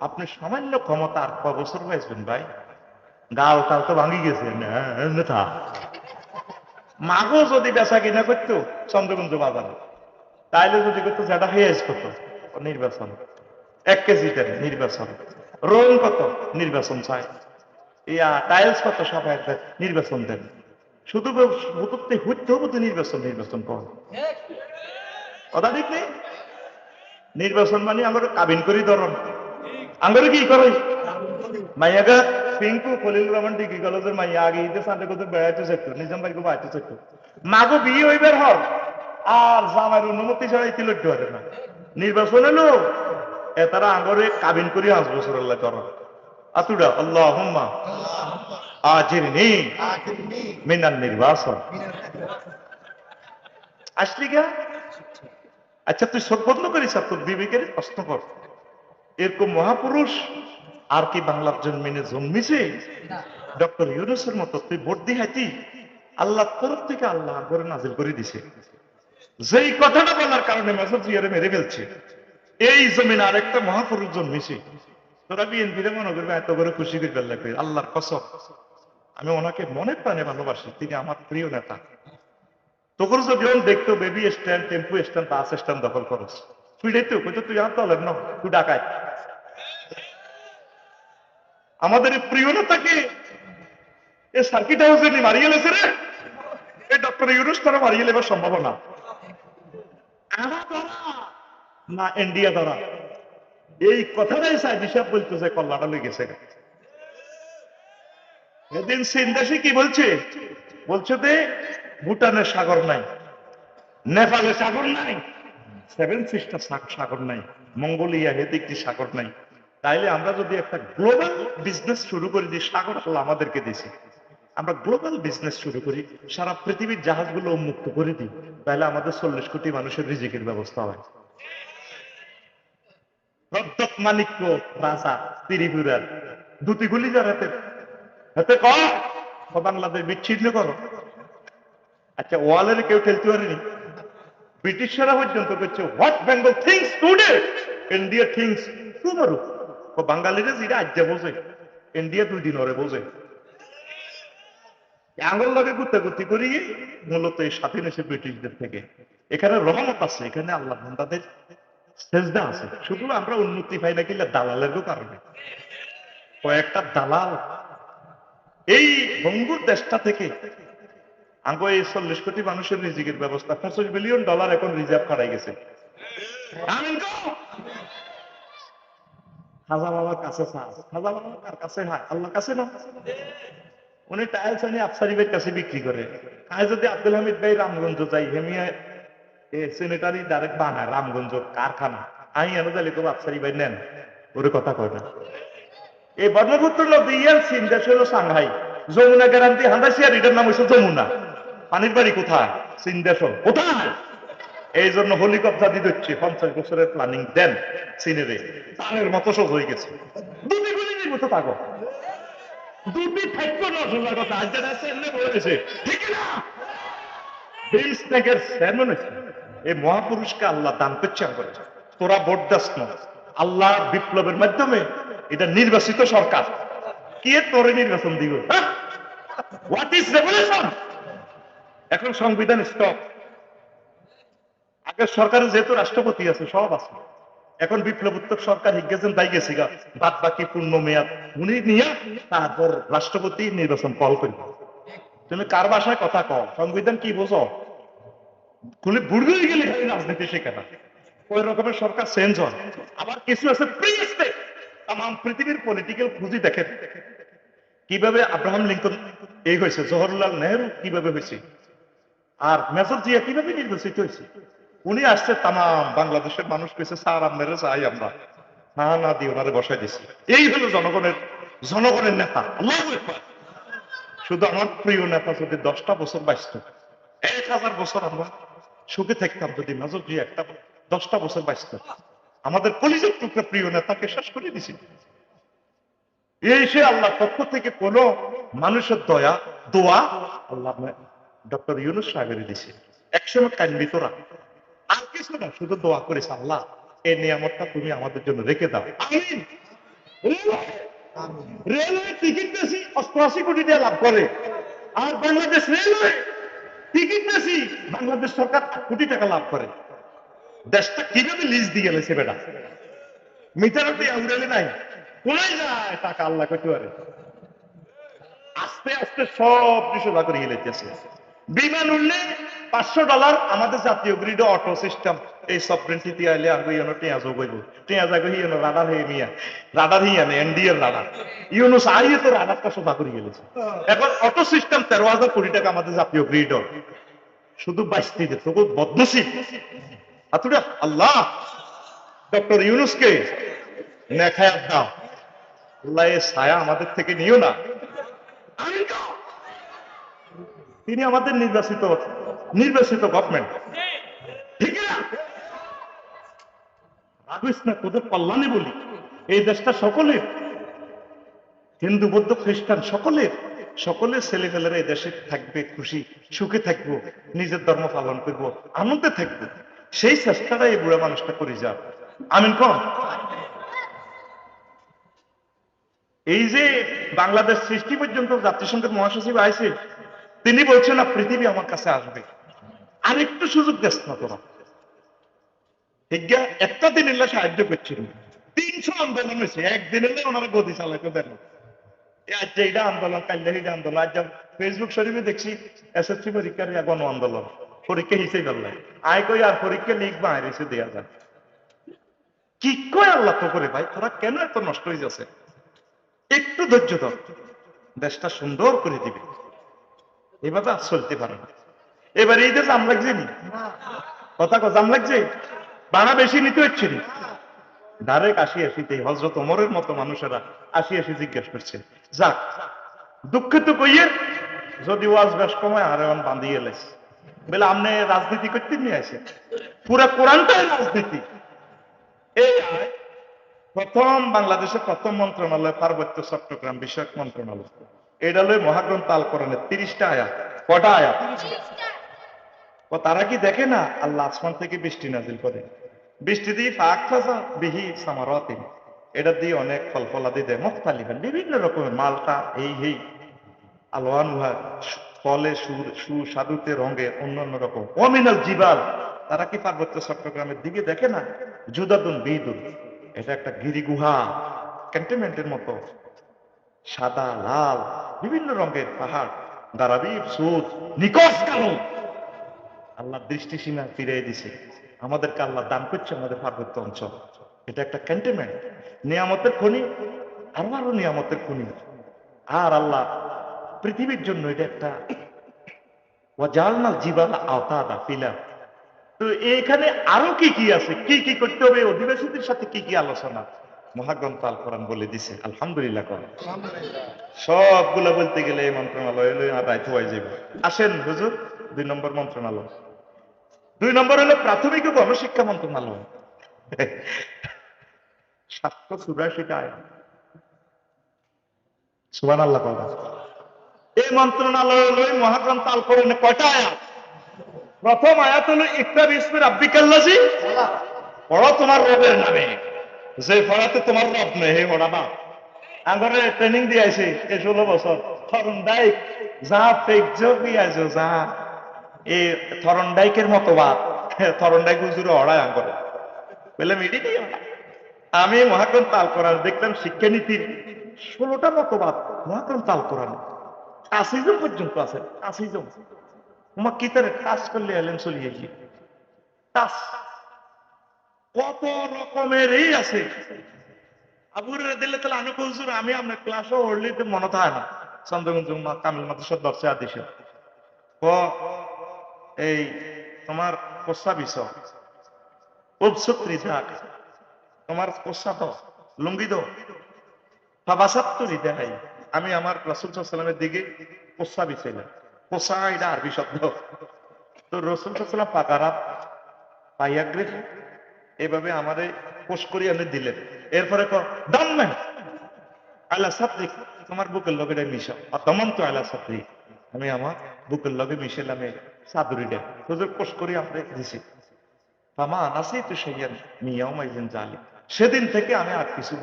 আপনি সামান্য ক্ষমতা আর ক বছর বাঁচবেন ভাই। গাল টাল তো ভাঙি গেছে না, না থা। মাগো যদি বেচা কিনা করতো চন্দ্রগঞ্জ বাজারে তাইলে যদি করতো যেটা হেজ কত নির্বাচন এক কেজি তেল নির্বাচন। রোল কত? নির্বাচন চাই। ইয়া টাইলস কত সবাই নির্বাচন দেন। শুধু হুতুতে হইতে হবে তো নির্বাচন নির্বাচন কর। কথা ঠিক নেই? নির্বাচন মানে আমরা কাবিন করি ধরন। আমরা কি করে মাইয়াগা পিঙ্কু খলিল রহমান ডিগ্রি কলেজের মাইয়া আগে ঈদের সাথে কোথাও বেড়াইতে চাইতো নিজাম ভাইকে বাড়াইতে চাইতো মাগো বিয়ে হইবার হর আর জামার অনুমতি ছাড়া ইতি লড়তে পারে না নির্বাচন এলো এ তারা আঙ্গরে কাবিন করি পাঁচ বছর আল্লাহ করো আতুডা আল্লাহ হুম্মা আজিরনি মিনান নির্বাচন আসলি গা আচ্ছা তুই সব বন্ধ করিস তোর বিবেকের প্রশ্ন কর এরকম মহাপুরুষ আর কি বাংলার জন্মিনে জন্মিছে? ডক্টর ইউনুসের মতো তুই ভোট দিহাইতি আল্লাহ তরফ থেকে আল্লাহ করে নাজিল করে দিছে। যেই কথাটা বলার কারণে মেসেজ জিয়ারে মেরে ফেলছে এই জমিন আরেকটা মহাপুরুষ জন্মিছে। তোরা বিএনপিরে মনে করবে এত করে খুশি করে ফেললে আল্লাহর কসম আমি ওনাকে মনে প্রাণে ভালোবাসি তিনি আমার প্রিয় নেতা। তোর যদি ওন দেখতো baby stand tempo stand bus stand দখল করস। তুই দেখতো তুই আর দলের ন তুই ডাকায় আমাদের প্রিয় নেতাকে এ সার্কিট হাউসে নি মারিয়ে লেছে রে। এই ডক্টর ইউনুস তারা মারিয়ে লেবার সম্ভাবনা। না ইন্ডিয়া দ্বারা? এই কথাটাই সাহেব হিসাব বলতেছে কল্যাণা লই গেছে। এদিন সিন্দাসি কি বলছে? বলছে যে, ভুটানের সাগর নাই, নেপালের সাগর নাই, সেভেন সিস্টার সাগর নাই মঙ্গোলিয়া হেদিকটি সাগর নাই। তাইলে আমরা যদি একটা গ্লোবাল বিজনেস শুরু করে দিই সাগর আল্লাহ আমাদেরকে দিছি আমরা গ্লোবাল বিজনেস শুরু করি, সারা পৃথিবীর জাহাজগুলো উন্মুক্ত করে দিই তাহলে আমাদের চল্লিশ কোটি মানুষের রিজিকের ব্যবস্থা হয়। প্রদ্যোত মানিক্য রাজা, ত্রিপুরার। দুটি গুলি যার হাতে হাতে কর বাংলাদেশ বিচ্ছিন্ন করো। আচ্ছা ওয়ালের কেউ ঠেলতে পারেনি? ব্রিটিশরা পর্যন্ত করছে what Bengal thinks today India thinks tomorrow বাঙালিরা যেটা আজ্ঞা বোঝে ইন্ডিয়া দুই দিন ওরে বোঝে আঙুল লাগে গুত্তা গুত্তি করি, মূলত এই স্বাধীন এসে ব্রিটিশদের থেকে। এখানে রহমত আছে, এখানে আল্লাহ বান্দাদের সেজদা আছে। শুধু আমরা উন্নতি পাই না কিনা দালালেরও কারণে। কয়েকটা দালাল এই ভঙ্গুর দেশটা থেকে আঙ্গ এই চল্লিশ কোটি মানুষের রিজিকের ব্যবস্থা, পঁচিশ বিলিয়ন ডলার এখন রিজার্ভ খাড়াই গেছে! খাজা বাবার কাছে চাস খাজা বাবা কার কাছে হয় আল্লাহর কাছে না? উনি টাইলস আনি আফসারি ভাইয়ের কাছে বিক্রি করে। আজ যদি আব্দুল হামিদ ভাই রামগঞ্জ যাই হেমিয়া সেনেটারি ডাইরেক্ট বানায় রামগঞ্জ কারখানা। আমি এনে যাইলে তো আফসারি ভাই নেন, ওরে কথা কয় না। এই ব্রহ্মপুত্র নদী ইয়ার চীন দেশ হলো সাংহাই। যমুনা গ্যারান্টি হান্দাসিয়ার এটার নাম হচ্ছে যমুনা। পানির বাড়ি কোথায়? চীন দেশ কোথায়? এই জন্য হেলিকপ্টার দিতে হচ্ছে পঞ্চাশ বছরের প্ল্যানিং দেন চীনের তারের মতো সব হয়ে গেছে। দুটি দুটি কথা। এমনি ঠিক না? এই মহাপুরুষকে আল্লাহ দান করছে করে তোরা ভোট দাস আল্লাহ বিপ্লবের মাধ্যমে এটা নির্বাচিত সরকার। কে তোরে নির্বাচন দিব? হোয়াট ইজ রেভলিউশন এখন সংবিধান স্টপ আগের সরকারের যেহেতু রাষ্ট্রপতি আছে, সব আছে। এখন বিপ্লবোত্তর সরকার হিগেছেন তাই গেছি গা। বাদ বাকি পূর্ণ মেয়াদ উনি নিয়ে তারপর রাষ্ট্রপতি নির্বাচন কল করবে। তুমি কার ভাষায় কথা কও? সংবিধান কি বোঝো? খুলে বুড়ি হয়ে গেলে রাজনীতি শেখে না ওই রকমের সরকার চেঞ্জ হয়। আবার কিছু আছে প্রি তাম পৃথিবীর পলিটিক্যাল খুঁজি দেখেন কীভাবে আব্রাহাম লিঙ্কন এই হয়েছে? জওহরলাল নেহরু কীভাবে হয়েছে? আর মেজর জিয়া কীভাবে নির্বাচিত হয়েছে? উনি আসছে তাম বাংলাদেশের মানুষ পেয়েছে স্যার, আপনারা চাই আমরা। না না, দিয়ে ওনারে বসাই দিছি। এই হলো জনগণের জনগণের নেতা। শুধু আমার প্রিয় নেতা যদি দশটা বছর বাঁচত, এক হাজার বছর আমরা সুখে থাকতাম, যদি মেজর জিয়া একটা দশটা বছর বাঁচত। আমাদের কলিজের টুকরা প্রিয় নেতাকে শেষ করে দিছি। এই সে আল্লাহ পক্ষ থেকে কোন মানুষের দয়া, দোয়া আল্লাহ ডক্টর ইউনুস সাহেবের দিছে। একসময় কান্দি তোরা আর কিছু না শুধু দোয়া করিস আল্লাহ এই নিয়ামতটা তুমি আমাদের জন্য রেখে দাও। আমিন। রেলওয়ে টিকিট বেশি অষ্টআশি কোটি টাকা লাভ করে। আর বাংলাদেশ রেলওয়ে টিকিট বেশি বাংলাদেশ সরকার আট কোটি টাকা লাভ করে। দেশটা কীভাবে লিজ দিয়ে গেলে বেটা? মিটার দিয়ে উড়ালে নাই। কোনায় যায়? টাকা আল্লাহ করতে পারে। আস্তে আস্তে সব কিছু করে গেলেছে বিমান উঠলে পাঁচশো ডলার আমাদের জাতীয় গ্রিড অটো সিস্টেম এই টিয়া যোগ হইব টিয়া যাগো রাডার হয়ে মিয়া রাডার হিয়া এনডিএর রাডার ইউনো সাইয়ে তো রাডারটা সোজা করে গেলেছে এখন অটো সিস্টেম তেরো হাজার কোটি টাকা আমাদের জাতীয় গ্রিড শুধু বাইশটি দে তবু আতুরা আল্লাহ। ডক্টর ইউনুসকে নেখায়াত দাও আল্লাহ এ ছায়া আমাদের থেকে নিও না। কও। তিনি আমাদের নির্বাচিত নির্বাচিত গভর্নমেন্ট ঠিক না? না তোদের কল্যাণে বলি। এই দেশটা সকলের, হিন্দু, বৌদ্ধ, খ্রিস্টান সকলের সকলের ছেলেপেলেরা এই দেশে থাকবে, খুশি, সুখে থাকব, নিজের ধর্ম পালন করব, আনন্দে থাকব। সেই চেষ্টাটা এই বুড়া মানুষটা করে যান আমিন কম? এই যে বাংলাদেশ সৃষ্টি পর্যন্ত জাতিসংঘের মহাসচিব আইছে তিনি বলছেন, না, পৃথিবী আমার কাছে আসবে। আর একটু সুযোগ দেশ না তোরা একটা দিন এলে সাহায্য করছিল। তিনশো আন্দোলন হয়েছে। একদিন এলে ওনারা গদি চালাইতে দেন। আজ যে এটা আন্দোলন আন্দোলন, আজ ফেসবুক শরীফে দেখছি এসএসসি পরীক্ষার গণ আন্দোলন। পরীক্ষা হিসেবে করলে আয় কই, আর পরীক্ষা লিখবা আর এসে দেওয়া যায় কি কয় আল্লাহ তো করে ভাই? তোরা কেন এত নষ্ট হয়ে যাচ্ছে? একটু ধৈর্য ধর। দেশটা সুন্দর করে দিবে। এভাবে আর চলতে পারে না। এবার এই দেশ আম লাগছে নি? কথা কথা লাগছে? ভাড়া বেশি নিতে হচ্ছে নি? ডাইরেক্ট আসি আসিতে হজরত ওমরের মতো মানুষেরা আসি আসি জিজ্ঞেস করছে। যাক দুঃখিত কইয়ে যদি ওয়াজ বেশ কমায়, আর এখন বান্ধিয়ে এলেস বলে আপনি রাজনীতি করতে নিয়ে আসে পুরা কোরআনটাই রাজনীতি। এই প্রথম বাংলাদেশের প্রথম মন্ত্রণালয়, পার্বত্য চট্টগ্রাম বিষয়ক মন্ত্রণালয়। এটা হলো মহাগ্রন্থ আল কোরআনের তিরিশটা আয়াত, কটা আয়াত? ও, তারা কি দেখে না? আল্লাহ আসমান থেকে বৃষ্টি নাজিল করে বৃষ্টি দিয়ে ফাঁক ফাঁসা বিহি সামারতিন। এটা দিয়ে অনেক ফল ফলাদি দেয় মুখতালিফান বিভিন্ন রকমের মালটা এই হেই। আলোয়ান উহা, ফলে সুর, সুস্বাদুতে রঙের অন্যান্য রকম। অমিনাল জিবাল। তারা কি পার্বত্য চট্টগ্রামের দিকে দেখে না? জুদাদুন বিদুন। এটা একটা গিরিগুহা। ক্যান্টনমেন্টের মতো। সাদা, লাল, বিভিন্ন রঙের পাহাড় দারাবিব সুদ নিকশ কালো। আল্লাহ দৃষ্টি সীমা ফিরিয়ে দিছে। আমাদেরকে আল্লাহ দান করছে আমাদের পার্বত্য অঞ্চল। এটা একটা ক্যান্টনমেন্ট নিয়ামতের খনি আরও আরও নিয়ামতের খনি। আর আল্লাহ পৃথিবীর জন্য এটা একটা ওয়াজালনা জীবাল আওতাদা পিলা তো এইখানে আরও কি কি আছে? কি কি করতে হবে? অধিবাসীদের সাথে কি কি আলোচনা? মহাগ্রন্থ আল কোরআন বলে দিছে আলহামদুলিল্লাহ করেন সবগুলো বলতে গেলে এই মন্ত্রণালয় রাইত হয়ে যাবে আসেন হুজুর দুই নম্বর মন্ত্রণালয়। দুই নম্বর হলো প্রাথমিক ও গণশিক্ষা মন্ত্রণালয়। সাতশো চুরাশিটা আয়াত। সুবান আল্লাহ কথা এই মন্ত্রণালয় মহাগ্রন্থ আল কোরআনে কয়টা আয়াত? প্রথম আয়াত হলো ইকরা রাব্বিকাল্লাজি পড়ো তোমার রবের নামে। যে পড়াতে তোমার রব নেই, হে পড়াবা আগরে ট্রেনিং দিয়েছে এই ষোলো বছর। থরনডাইক যা ফেক যা। এই থরনডাইকের মতো বাদ থরনডাইক হুজুরে অড়ায় আঙ্গরে বললাম এটি দিয়ে আমি মহাগ্রন্থ আল কোরআন দেখলাম শিক্ষানীতির ষোলোটা মতবাদ তাল আল কোরআন আসিজম পর্যন্ত আছে আসিজম তোমার কি তার টাচ করলে এলেন চলিয়ে গিয়ে। টাচ কত রকমের এই আছে আবুর দিলে তাহলে আমি হুজুর আমি আপনার ক্লাসও হরলিতে মনে থাকে না। চন্দ্রগঞ্জ কামিল মাদ্রাসার দর্শে আদিছে ক এই তোমার কোসা বিষয়? উপসত্রী থাক তোমার কোসা তো? লুঙ্গি ফাবাসাত্তরি দেখাই। আমি আমার রাসুল সাল্লামের দিকে কোসা বিছাইলাম কোসা এটা আরবি শব্দ। তো রসুল সাল্লাম পাকারা পাইয়াগ্রে এভাবে আমারে পোষ করি আপনি দিলেন। এরপরে দাম্মেন আল্লাহ সাত্রিক তোমার বুকের লগে মিশা। দমন তো আল্লাহ সাত্রিক আমি আমার বুকের লগে মিশেলাম চাদুরিটা হুজুর পোষ করি আমরা দিছি। আমার আনাসেই তো সেই মিয়াও মাইজেন জালি সেদিন থেকে আমি আর কিছু